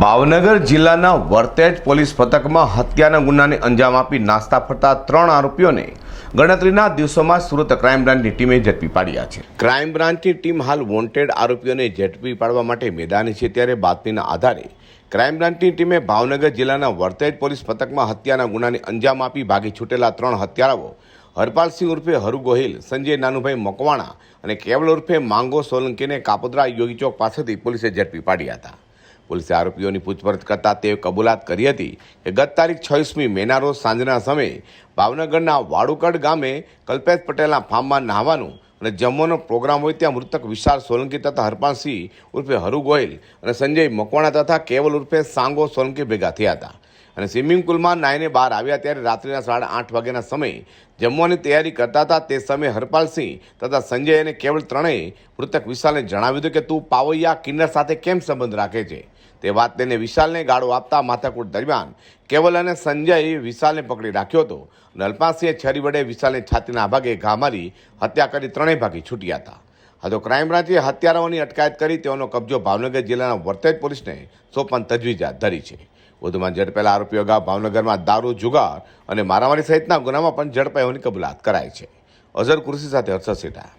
ભાવનગર જિલ્લાના વર્તેજ પોલીસ પથકમાં હત્યાના ગુનાને અંજામ આપી નાસ્તા ફરતા ત્રણ આરોપીઓને ગણતરીના દિવસોમાં સુરત ક્રાઇમ બ્રાન્ચની ટીમે ઝડપી પાડ્યા છે. ક્રાઇમ બ્રાન્ચની ટીમ હાલ વોન્ટેડ આરોપીઓને ઝડપી પાડવા માટે મેદાને છે ત્યારે બાતમીના આધારે ક્રાઇમ બ્રાન્ચની ટીમે ભાવનગર જિલ્લાના વર્તેજ પોલીસ પથકમાં હત્યાના ગુનાને અંજામ આપી ભાગી છૂટેલા ત્રણ હત્યારાઓ હરપાલસિંહ ઉર્ફે હરુ ગોહિલ, સંજય નાનુભાઈ મકવાણા અને કેવલ ઉર્ફે માંગો સોલંકીને કાપોદ્રા યોગી ચોક પાસેથી પોલીસે ઝડપી પાડ્યા હતા. પોલીસે આરોપીઓની પૂછપરછ કરતા તે કબૂલાત કરી હતી કે ગત તારીખ છવ્વીસમી મેના રોજ સાંજના સમયે ભાવનગરના વાડુકડ ગામે કલ્પેશ પટેલના ફાર્મમાં નહાવાનું અને જમવાનો પ્રોગ્રામ હોય ત્યાં મૃતક વિશાલ સોલંકી તથા હરપાલસિંહ ઉર્ફે હરુ ગોયલ અને સંજય મકવાણા તથા કેવલ ઉર્ફે સાંગો સોલંકી ભેગા થયા હતા. અને સ્વિમિંગ પુલમાં નાહીને બહાર આવ્યા ત્યારે રાત્રિના સાડા આઠ વાગ્યાના સમયે જમવાની તૈયારી કરતા હતા તે સમયે હરપાલસિંહ તથા સંજય અને કેવલ ત્રણેય મૃતક વિશાલને જણાવ્યું હતું કે તું પાવૈયા કિન્નર સાથે કેમ સંબંધ રાખે છે? તે વાત તેને વિશાલને ગાળો આપતા માથાકૂટ દરમિયાન કેવલ અને સંજયે વિશાલને પકડી રાખ્યો હતો અને છરી વડે વિશાલને છાતીના ભાગે ઘા મારી હત્યા કરી ત્રણેય ભાગી છૂટ્યા હતા. હતો ક્રાઇમ બ્રાન્ચે હત્યારાઓની અટકાયત કરી તેઓનો કબજો ભાવનગર જિલ્લાના વર્તેજ પોલીસને સોપન તજવીજ હાથ ધરી છે. વધુમાં ઝડપેલા આરોપીઓ અગાઉ ભાવનગરમાં દારૂ, જુગાર અને મારામારી સહિતના ગુનામાં પણ ઝડપાયોની કબૂલાત કરાઈ છે. અઝર કુર્સી સાથે હર્ષદ સેઠા